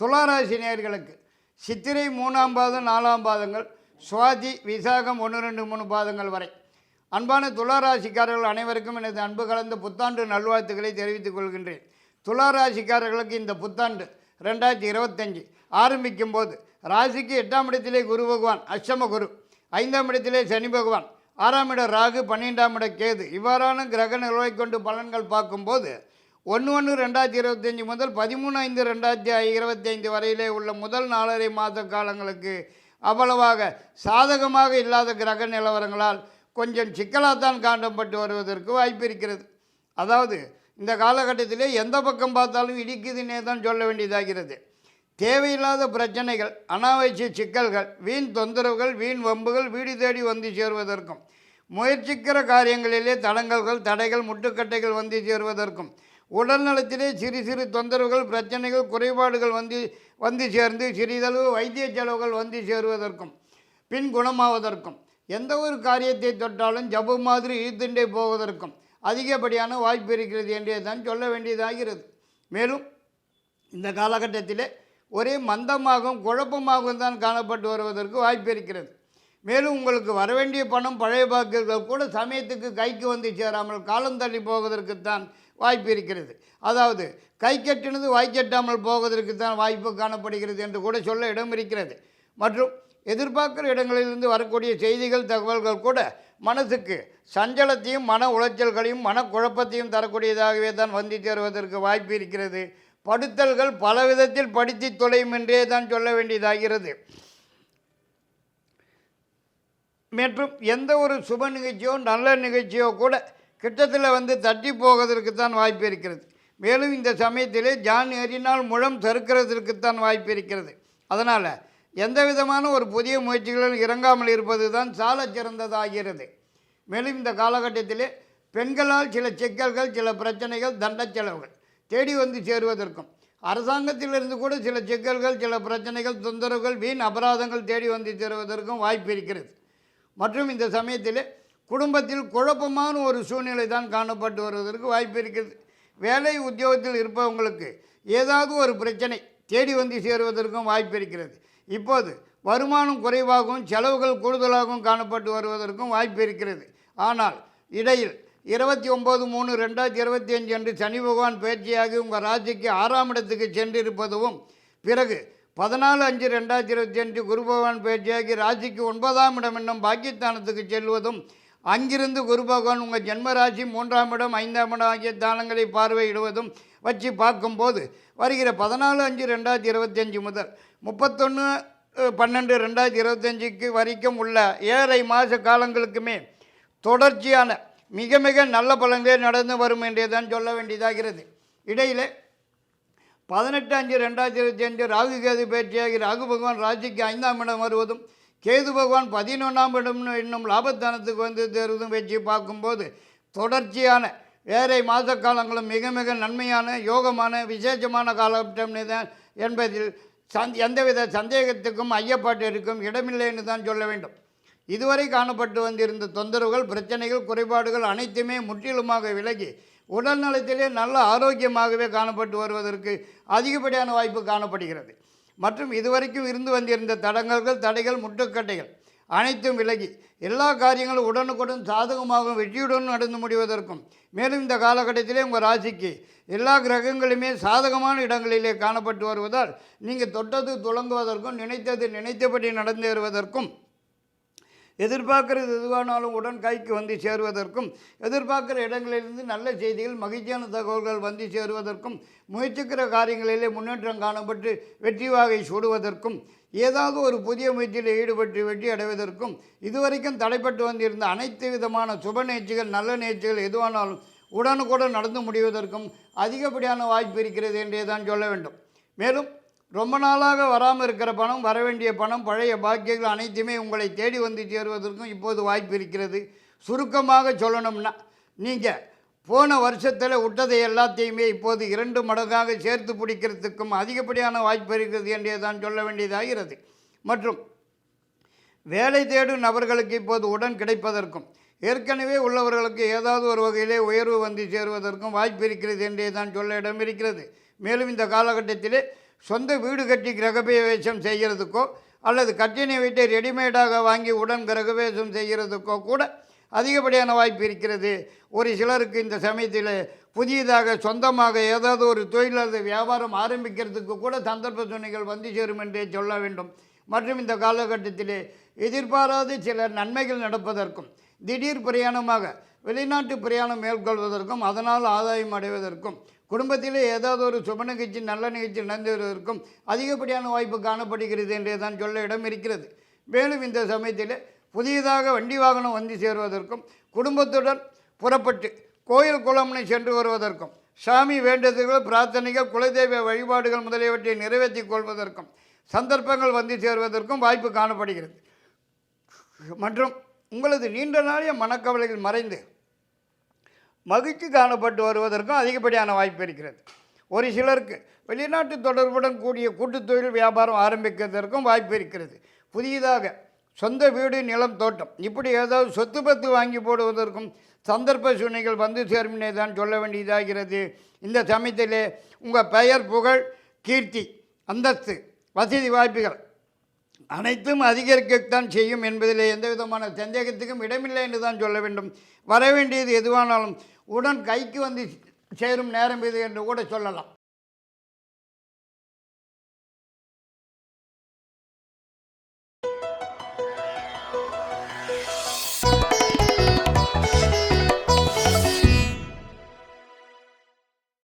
துளாராசி நேர்களுக்கு சித்திரை மூணாம் பாதம் நாலாம் பாதங்கள் சுவாதி விசாகம் ஒன்று ரெண்டு மூணு பாதங்கள் வரை. அன்பான துளாராசிக்காரர்கள் அனைவருக்கும் எனது அன்பு கலந்த புத்தாண்டு நல்வாழ்த்துக்களை தெரிவித்துக் கொள்கின்றேன். துளாராசிக்காரர்களுக்கு இந்த புத்தாண்டு ரெண்டாயிரத்தி இருபத்தஞ்சு ஆரம்பிக்கும் போது ராசிக்கு எட்டாம் இடத்திலே குரு பகவான் அஷ்டம குரு ஐந்தாம் இடத்திலே சனி பகவான் ஆறாம் இட ராகு பன்னிரெண்டாம் இட கேது. இவ்வாறான கிரக நிலவை கொண்டு பலன்கள் பார்க்கும்போது ஒன்று ஒன்று ரெண்டாயிரத்தி இருபத்தஞ்சி முதல் பதிமூணு ஐந்து ரெண்டாயிரத்தி இருபத்தைந்து வரையிலே உள்ள முதல் நாலரை மாத காலங்களுக்கு அவ்வளவாக சாதகமாக இல்லாத கிரக நிலவரங்களால் கொஞ்சம் சிக்கலாகத்தான் காண்டப்பட்டு வருவதற்கு வாய்ப்பு இருக்கிறது. அதாவது இந்த காலகட்டத்திலே எந்த பக்கம் பார்த்தாலும் இடிக்குதுன்னே தான் சொல்ல வேண்டியதாகிறது. தேவையில்லாத பிரச்சனைகள் அனாவசிய சிக்கல்கள் வீண் தொந்தரவுகள் வீண் வம்புகள் வீடு தேடி வந்து சேருவதற்கும் முயற்சிக்கிற காரியங்களிலே தடங்கல்கள் தடைகள் முட்டுக்கட்டைகள் வந்து சேருவதற்கும் உடல் நலத்திலே சிறு சிறு தொந்தரவுகள் பிரச்சனைகள் குறைபாடுகள் வந்து வந்து சேர்ந்து சிறிதளவு வைத்திய செலவுகள் வந்து சேருவதற்கும் பின் குணமாவதற்கும் எந்த ஒரு காரியத்தை தொட்டாலும் ஜபு மாதிரி இழுத்துண்டே போவதற்கும் அதிகப்படியான வாய்ப்பு இருக்கிறது என்றே தான் சொல்ல வேண்டியதாகிறது. மேலும் இந்த காலகட்டத்திலே ஒரே மந்தமாகவும் குழப்பமாகவும் தான் காணப்பட்டு வருவதற்கு வாய்ப்பு இருக்கிறது. மேலும் உங்களுக்கு வரவேண்டிய பணம் பழைய பாக்குகள் கூட சமயத்துக்கு கைக்கு வந்து சேராமல் காலம் தள்ளி போவதற்குத்தான் வாய்ப்பு இருக்கிறது. அதாவது கை கட்டினது வாய்க்கட்டாமல் போவதற்கு தான் வாய்ப்பு காணப்படுகிறது என்று கூட சொல்ல இடம் இருக்கிறது. மற்றும் எதிர்பார்க்கிற இடங்களிலிருந்து வரக்கூடிய செய்திகள் தகவல்கள் கூட மனசுக்கு சஞ்சலத்தையும் மன உளைச்சல்களையும் மனக்குழப்பத்தையும் தரக்கூடியதாகவே தான் வந்து சேருவதற்கு வாய்ப்பு இருக்கிறது. படுத்தல்கள் பல விதத்தில் படித்து தொலையும் என்றே தான் சொல்ல வேண்டியதாகிறது. மற்றும் எந்த ஒரு சுப நிகழ்ச்சியோ நல்ல நிகழ்ச்சியோ கூட கிட்டத்தில் வந்து தட்டி போவதற்குத்தான் வாய்ப்பு இருக்கிறது. மேலும் இந்த சமயத்திலே ஜான் ஏறினால் முழம் தருக்கிறதற்குத்தான் வாய்ப்பு இருக்கிறது. அதனால் எந்த விதமான ஒரு புதிய முயற்சிகளில் இறங்காமல் இருப்பது தான் சால சிறந்ததாகிறது. மேலும் இந்த காலகட்டத்திலே பெண்களால் சில சிக்கல்கள் சில பிரச்சனைகள் தண்ட செலவுகள் தேடி வந்து சேருவதற்கும் அரசாங்கத்திலிருந்து கூட சில சிக்கல்கள் சில பிரச்சனைகள் தொந்தரவுகள் வீண் அபராதங்கள் தேடி வந்து சேருவதற்கும் வாய்ப்பு இருக்கிறது. மற்றும் இந்த சமயத்தில் குடும்பத்தில் குழப்பமான ஒரு சூழ்நிலை தான் காணப்பட்டு வருவதற்கு வாய்ப்பு இருக்கிறது வேலை உத்தியோகத்தில் இருப்பவங்களுக்கு ஏதாவது ஒரு பிரச்சனை தேடி வந்து சேருவதற்கும் வாய்ப்பு இருக்கிறது. இப்போது வருமானம் குறைவாகவும் செலவுகள் கூடுதலாகவும் காணப்பட்டு வருவதற்கும் வாய்ப்பு இருக்கிறது. ஆனால் இடையில் இருபத்தி ஒம்பது மூணு ரெண்டாயிரத்தி இருபத்தி அஞ்சு அன்று சனி பகவான் பயிற்சியாகி உங்கள் ராசிக்கு ஆறாம் இடத்துக்கு சென்றிருப்பதும் பிறகு பதினாலு அஞ்சு ரெண்டாயிரத்தி இருபத்தி அஞ்சு குரு பகவான் பயிற்சியாகி ராசிக்கு ஒன்பதாம் இடம் என்னும் பாக்கியஸ்தானத்துக்கு செல்வதும் அங்கிருந்து குரு பகவான் உங்கள் ஜென்மராசி மூன்றாம் இடம் ஐந்தாம் இடம் ஆகிய தானங்களை பார்வையிடுவதும் வச்சு பார்க்கும்போது வருகிற பதினாலு அஞ்சு ரெண்டாயிரத்தி இருபத்தஞ்சி முதல் முப்பத்தொன்று பன்னெண்டு ரெண்டாயிரத்தி இருபத்தஞ்சிக்கு வரைக்கும் உள்ள ஏழரை மாத காலங்களுக்குமே தொடர்ச்சியான மிக மிக நல்ல பலன்களே நடந்து வரும் என்றேதான் சொல்ல வேண்டியதாகிறது. இடையிலே பதினெட்டு அஞ்சு ரெண்டாயிரத்தி இருபத்தி அஞ்சு ராகு கேது பயிற்சியாகி ராகு பகவான் ராசிக்கு ஐந்தாம் இடம் வருவதும் கேது பகவான் பதினொன்றாம் இடம் என்னும் லாபத்தானத்துக்கு வந்து தேர்வதும் வச்சு பார்க்கும்போது தொடர்ச்சியான வேறை மாத காலங்களும் மிக மிக நன்மையான யோகமான விசேஷமான காலகட்டம் தான் என்பதில் சந் எந்தவித சந்தேகத்துக்கும் ஐயப்பாட்டிற்கும் இடமில்லைன்னு தான் சொல்ல வேண்டும். இதுவரை காணப்பட்டு வந்திருந்த தொந்தரவுகள் பிரச்சனைகள் குறைபாடுகள் அனைத்துமே முற்றிலுமாக விலகி உடல்நலத்திலே நல்ல ஆரோக்கியமாகவே காணப்பட்டு வருவதற்கு அதிகப்படியான வாய்ப்பு காணப்படுகிறது. மற்றும் இதுவரைக்கும் இருந்து வந்திருந்த தடங்கல்கள் தடைகள் முட்டுக்கட்டைகள் அனைத்தும் விலகி எல்லா காரியங்களும் உடனுக்குடன் சாதகமாகவும் வெற்றியுடன் நடந்து முடிவதற்கும் மேலும் இந்த காலகட்டத்திலே உங்கள் ராசிக்கு எல்லா கிரகங்களுமே சாதகமான இடங்களிலே காணப்பட்டு வருவதால் நீங்கள் தொட்டது துளங்குவதற்கும் நினைத்தது நினைத்தபடி நடந்தேறுவதற்கும் எதிர்பார்க்கிறது எதுவானாலும் உடன் கைக்கு வந்து சேருவதற்கும் எதிர்பார்க்கிற இடங்களிலிருந்து நல்ல செய்திகள் மகிழ்ச்சியான தகவல்கள் வந்து சேருவதற்கும் முயற்சிக்கிற காரியங்களிலே முன்னேற்றம் காணப்பட்டு வெற்றி வாகை சூடுவதற்கும் ஏதாவது ஒரு புதிய முயற்சியில் ஈடுபட்டு வெற்றி அடைவதற்கும் இதுவரைக்கும் தடைப்பட்டு வந்திருந்த அனைத்து விதமான சுப நேர்ச்சிகள் நல்ல நேர்ச்சிகள் எதுவானாலும் உடனுக்குடன் நடந்து முடிவதற்கும் அதிகப்படியான வாய்ப்பு இருக்கிறது என்றே தான் சொல்ல வேண்டும். மேலும் ரொம்ப நாளாக வராமல் இருக்கிற பணம் வர வேண்டிய பணம் பழைய பாக்கியங்கள் அனைத்துமே உங்களை தேடி வந்து சேருவதற்கும் இப்போது வாய்ப்பு இருக்கிறது. சுருக்கமாக சொல்லணும்னா நீங்கள் போன வருஷத்தில் விட்டதை எல்லாத்தையுமே இப்போது இரண்டு மடங்காக சேர்த்து பிடிக்கிறதுக்கும் அதிகப்படியான வாய்ப்பு இருக்கிறது என்றே தான் சொல்ல வேண்டியதாகிறது. மற்றும் வேலை தேடும் நபர்களுக்கு இப்போது உடன் கிடைப்பதற்கும் ஏற்கனவே உள்ளவர்களுக்கு ஏதாவது ஒரு வகையிலே உயர்வு வந்து சேருவதற்கும் வாய்ப்பு இருக்கிறது என்றே தான் சொல்ல இடம் இருக்கிறது. மேலும் இந்த காலகட்டத்திலே சொந்த வீடு கட்டி கிரகபிரவேசம் செய்கிறதுக்கோ அல்லது கட்டினை வீட்டை ரெடிமேடாக வாங்கி உடன் கிரகபிரவேசம் செய்கிறதுக்கோ கூட அதிகப்படியான வாய்ப்பு இருக்கிறது. ஒரு சிலருக்கு இந்த சமயத்தில் புதியதாக சொந்தமாக ஏதாவது ஒரு தொழில் அல்லது வியாபாரம் ஆரம்பிக்கிறதுக்கு கூட சந்தர்ப்ப துணைகள் வந்து சேரும் என்றே சொல்ல வேண்டும். மற்றும் இந்த காலகட்டத்தில் எதிர்பாராத சில நன்மைகள் நடப்பதற்கும் திடீர் பிரயாணமாக வெளிநாட்டு பிரயாணம் மேற்கொள்வதற்கும் அதனால் ஆதாயம் அடைவதற்கும் குடும்பத்திலே ஏதாவது ஒரு சுப நிகழ்ச்சி நல்ல நிகழ்ச்சி நடந்துவதற்கும் அதிகப்படியான வாய்ப்பு காணப்படுகிறது என்றே தான் சொல்ல இடம் இருக்கிறது. மேலும் இந்த சமயத்தில் புதியதாக வண்டி வாகனம் வந்து சேருவதற்கும் குடும்பத்துடன் புறப்பட்டு கோயில் குளம்னு சென்று வருவதற்கும் சாமி வேண்டுதல்கள் பிரார்த்தனைகள் குலதெய்வ வழிபாடுகள் முதலியவற்றை நிறைவேற்றிக் கொள்வதற்கும் சந்தர்ப்பங்கள் வந்து சேருவதற்கும் வாய்ப்பு காணப்படுகிறது. மற்றும் உங்களது நீண்ட நாளைய மனக்கவலைகள் மறைந்து மகிழ்ச்சி காணப்பட்டு வருவதற்கும் அதிகப்படியான வாய்ப்பு இருக்கிறது. ஒரு சிலருக்கு வெளிநாட்டு தொடர்புடன் கூடிய கூட்டுத்தொழில் வியாபாரம் ஆரம்பிக்கிறதற்கும் வாய்ப்பு இருக்கிறது. புதியதாக சொந்த வீடு நிலம் தோட்டம் இப்படி ஏதாவது சொத்து பத்து வாங்கி போடுவதற்கும் சந்தர்ப்ப சூழ்நிலைகள் வந்து சேரும்னே தான் சொல்ல வேண்டியதாகிறது இந்த சமயத்திலே உங்கள் பெயர் புகழ் கீர்த்தி அந்தஸ்து வசதி வாய்ப்புகள் அனைத்தும் அதிகரிக்கத்தான் செய்யும் என்பதிலே எந்த விதமான சந்தேகத்துக்கும் இடமில்லை என்று தான் சொல்ல வேண்டும். வர வேண்டியது எதுவானாலும் உடன் கைக்கு வந்து சேரும் நேரம் இது என்று கூட சொல்லலாம்.